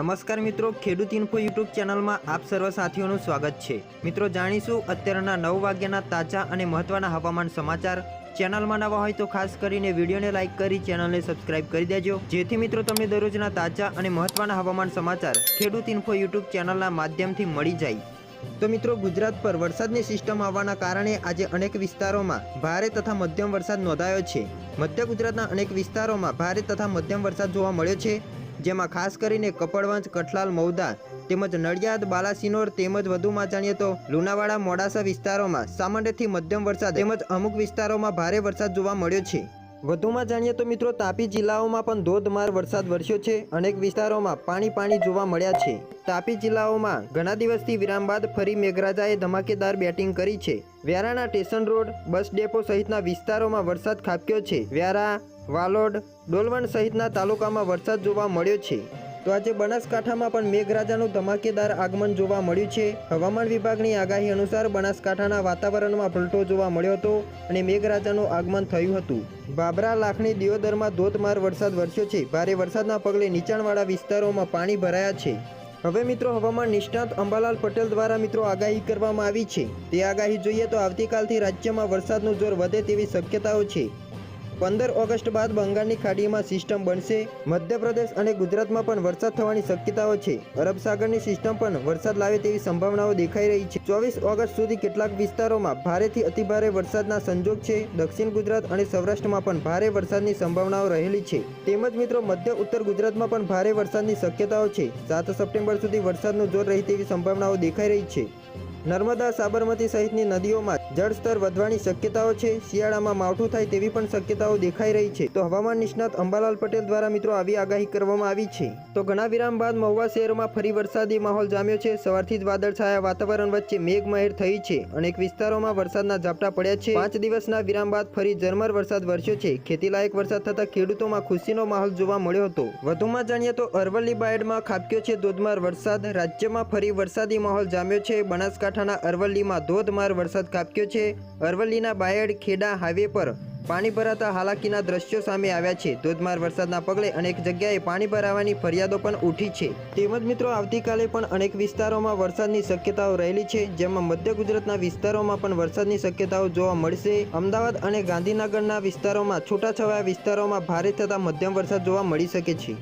નમસ્કાર મિત્રો, ખેડૂત ઇન્ફો યુટ્યુબ ચેનલમાં આપ સર્વ સાથીઓનું સ્વાગત છે. મિત્રો, જાણીશું અત્યારના નવ વાગ્યાના તાજા અને મહત્વના હવામાન સમાચાર. ચેનલમાં નવા હોય તો ખાસ કરીને વિડીયોને લાઇક કરી ચેનલને સબસ્ક્રાઇબ કરી દેજો. જેથી મિત્રો તમને દરરોજના તાજા અને મહત્વના હવામાન સમાચાર ખેડૂત ઇન્ફો યુટ્યુબ ચેનલના માધ્યમથી મળી જાય. તો મિત્રો, ગુજરાત પર વરસાદની સિસ્ટમ આવવાના કારણે આજે અનેક વિસ્તારોમાં ભારે તથા મધ્યમ વરસાદ નોંધાયો છે. મધ્ય ગુજરાતના અનેક વિસ્તારોમાં ભારે તથા મધ્યમ વરસાદ જોવા મળ્યો છે. જેમાં ખાસ કરીને કપડવંજ કઠલાલ મૌદા તેમજ નડિયાદ, બાલાસિનોર તેમજ વધુમાં જાણીએ તો લુણાવાડા, મોડાસા વિસ્તારોમાં સામાન્યથી મધ્યમ વરસાદ તેમજ અમુક વિસ્તારોમાં ભારે વરસાદ જોવા મળ્યો છે. વધુમાં જાણીએ તો મિત્રો તાપી જિલ્લાઓમાં પણ ધોધમાર વરસાદ વરસ્યો છે. અનેક વિસ્તારોમાં પાણી પાણી જોવા મળ્યા છે. તાપી જિલ્લાઓમાં ઘણા દિવસથી વિરામ બાદ ફરી મેઘરાજાએ ધમાકેદાર બેટિંગ કરી છે. વ્યારાના સ્ટેશન રોડ, બસ ડેપો સહિતના વિસ્તારોમાં વરસાદ ખાબક્યો છે. વ્યારા, વાલોડ, ડોલવણ સહિતના તાલુકામાં વરસાદ જોવા મળ્યો છે. તો આજે બનાસકાંઠામાં પણ મેઘરાજાનું ધમાકેદાર આગમન જોવા મળ્યું છે. હવામાન વિભાગની આગાહી અનુસાર બનાસકાંઠાના વાતાવરણમાં પલટો જોવા મળ્યો હતો અને મેઘરાજાનું આગમન થયું હતું. બાબરા લાખણી દિયોદરમાં ધોધમાર વરસાદ વરસ્યો છે. ભારે વરસાદના પગલે નીચાણવાળા વિસ્તારોમાં પાણી ભરાયા છે. હવે મિત્રો હવામાન નિષ્ણાત અંબાલાલ પટેલ દ્વારા મિત્રો આગાહી કરવામાં આવી છે. તે આગાહી જોઈએ તો આવતીકાલથી રાજ્યમાં વરસાદનું જોર વધે તેવી શક્યતાઓ છે. પંદર ઓગસ્ટ બાદ બંગાળની ખાડીમાં સિસ્ટમ બનશે. મધ્યપ્રદેશ અને ગુજરાતમાં પણ વરસાદ થવાની શક્યતાઓ છે. અરબ સાગરની સિસ્ટમ પણ વરસાદ લાવે તેવી સંભાવનાઓ દેખાઈ રહી છે. ચોવીસ ઓગસ્ટ સુધી કેટલાક વિસ્તારોમાં ભારેથી અતિભારે વરસાદના સંજોગ છે. દક્ષિણ ગુજરાત અને સૌરાષ્ટ્રમાં પણ ભારે વરસાદની સંભાવનાઓ રહેલી છે. તેમજ મિત્રો, મધ્ય ઉત્તર ગુજરાતમાં પણ ભારે વરસાદની શક્યતાઓ છે. સાત સપ્ટેમ્બર સુધી વરસાદનું જોર રહે તેવી સંભાવનાઓ દેખાઈ રહી છે. નર્મદા સાબરમતી સહિતની નદીઓમાં જળસ્તર વધવાની શક્યતાઓ છે. શિયાળામાં માવઠું થાય તેવી પણ શક્યતાઓ દેખાઈ રહી છે. તો હવામાન નિષ્ણાત અંબાલાલ પટેલ દ્વારા મિત્રો આવી આગાહી કરવામાં આવી છે. તો ઘણા વિરામ બાદ મહુવા શહેરમાં ફરી વરસાદી માહોલ જામ્યો છે. સવારથી જ વાદળછાયા વાતાવરણ વચ્ચે મેઘમહેર થઈ છે. અનેક વિસ્તારોમાં વરસાદના ઝાપટા પડ્યા છે. પાંચ દિવસના વિરામ બાદ ફરી ઝરમર વરસાદ વરસ્યો છે. ખેતીલાયક વરસાદ થતા ખેડૂતોમાં ખુશીનો માહોલ જોવા મળ્યો હતો. વધુમાં જાણીએ તો અરવલ્લી બાયડમાં ખાબક્યો છે ધોધમાર વરસાદ. રાજ્યમાં ફરી વરસાદી માહોલ જામ્યો છે. બનાસકાંઠાના અરવલ્લીમાં ધોધમાર વરસાદ ખાબક્યો છે. અરવલ્લીના બાયડ ખેડા હાઈવે પર પાણી ભરાતા હાલાકીના દ્રશ્યો સામે આવ્યા છે. ધોધમાર વરસાદના પગલે અનેક જગ્યાએ પાણી ભરાવાની ફરિયાદો પણ ઉઠી છે. તેમજ મિત્રો, આવતીકાલે પણ અનેક વિસ્તારોમાં વરસાદની શક્યતાઓ રહેલી છે. જેમાં મધ્ય ગુજરાતના વિસ્તારોમાં પણ વરસાદની શક્યતાઓ જોવા મળશે. અમદાવાદ અને ગાંધીનગરના વિસ્તારોમાં, છૂટાછવાયા વિસ્તારોમાં ભારે થતા મધ્યમ વરસાદ જોવા મળી શકે છે.